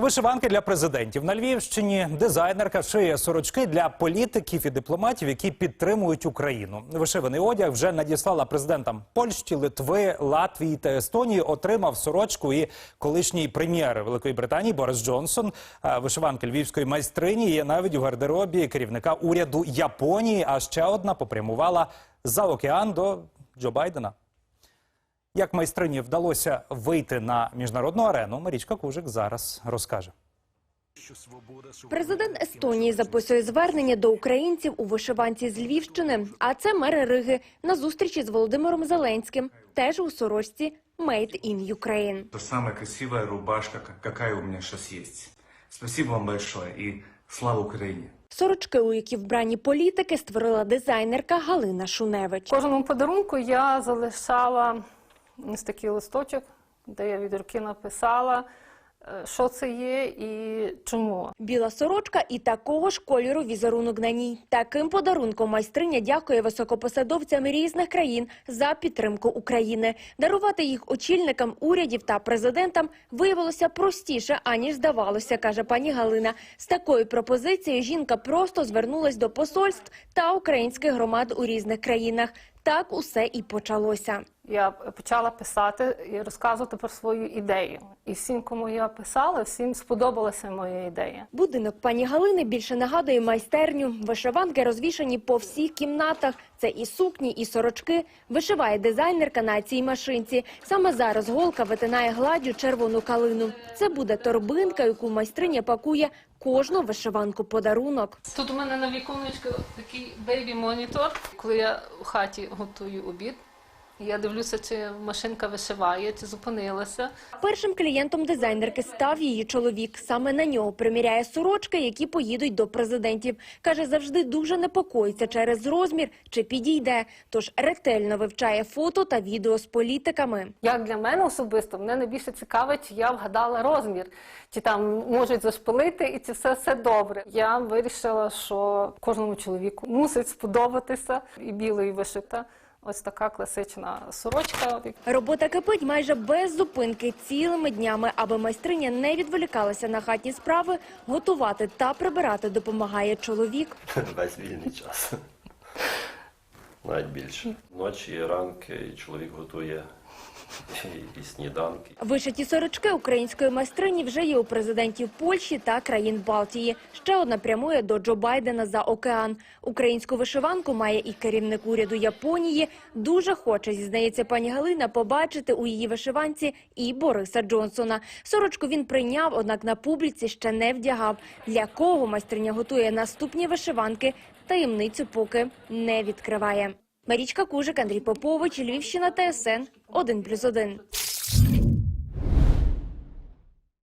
Вишиванки для президентів на Львівщині. Дизайнерка шиє сорочки для політиків і дипломатів, які підтримують Україну. Вишиваний одяг вже надіслала президентам Польщі, Литви, Латвії та Естонії. Отримав сорочку і колишній прем'єр Великої Британії Борис Джонсон. Вишиванки львівської майстрині є навіть у гардеробі керівника уряду Японії. А ще одна попрямувала за океан до Джо Байдена. Як майстрині вдалося вийти на міжнародну арену, Марічка Кужик зараз розкаже. Президент Естонії записує звернення до українців у вишиванці з Львівщини. А це мер Риги на зустрічі з Володимиром Зеленським, теж у сорочці «Made in Ukraine». Это самая красивая рубашка, какая у меня сейчас есть. Спасибо вам большое и слава Украине! Сорочки, у які вбрані політики, створила дизайнерка Галина Шуневич. Кожному подарунку я залишала ось такий листочок, де я від руки написала, е, що це є і чому. Біла сорочка і такого ж кольору візерунок на ній. Таким подарунком майстриня дякує високопосадовцям різних країн за підтримку України. Дарувати їх очільникам урядів та президентам виявилося простіше, аніж здавалося, каже пані Галина. З такою пропозицією жінка просто звернулась до посольств та українських громад у різних країнах. Так усе і почалося. Я почала писати і розказувати про свою ідею. І всім, кому я писала, всім сподобалася моя ідея. Будинок пані Галини більше нагадує майстерню. Вишиванки розвішані по всіх кімнатах. Це і сукні, і сорочки. Вишиває дизайнерка на цій машинці. Саме зараз голка витинає гладдю червону калину. Це буде торбинка, яку майстриня пакує кожну вишиванку подарунок. Тут у мене на віконечку такий бейбі-монітор. Коли я в хаті готую обід, я дивлюся, чи машинка вишиває, чи зупинилася. Першим клієнтом дизайнерки став її чоловік. Саме на нього приміряє сорочки, які поїдуть до президентів. Каже, завжди дуже непокоїться через розмір чи підійде. Тож ретельно вивчає фото та відео з політиками. Як для мене особисто, мене найбільше цікавить, чи я вгадала розмір, чи там можуть зашпилити, і чи все, все добре. Я вирішила, що кожному чоловіку мусить сподобатися і біло, і вишита. Ось така класична сорочка. Робота кипить майже без зупинки цілими днями, аби майстриня не відволікалася на хатні справи. Готувати та прибирати допомагає чоловік. Весь вільний час. Навіть більше. Ночі, ранки і чоловік готує і сніданки. Вишиті сорочки української майстрині вже є у президентів Польщі та країн Балтії. Ще одна прямує до Джо Байдена за океан. Українську вишиванку має і керівник уряду Японії. Дуже хоче, зізнається пані Галина, побачити у її вишиванці і Бориса Джонсона. Сорочку він прийняв, однак на публіці ще не вдягав. Для кого майстриня готує наступні вишиванки, таємницю поки не відкриває. Марічка Кужик, Андрій Попович, Львівщина, ТСН 1+,1.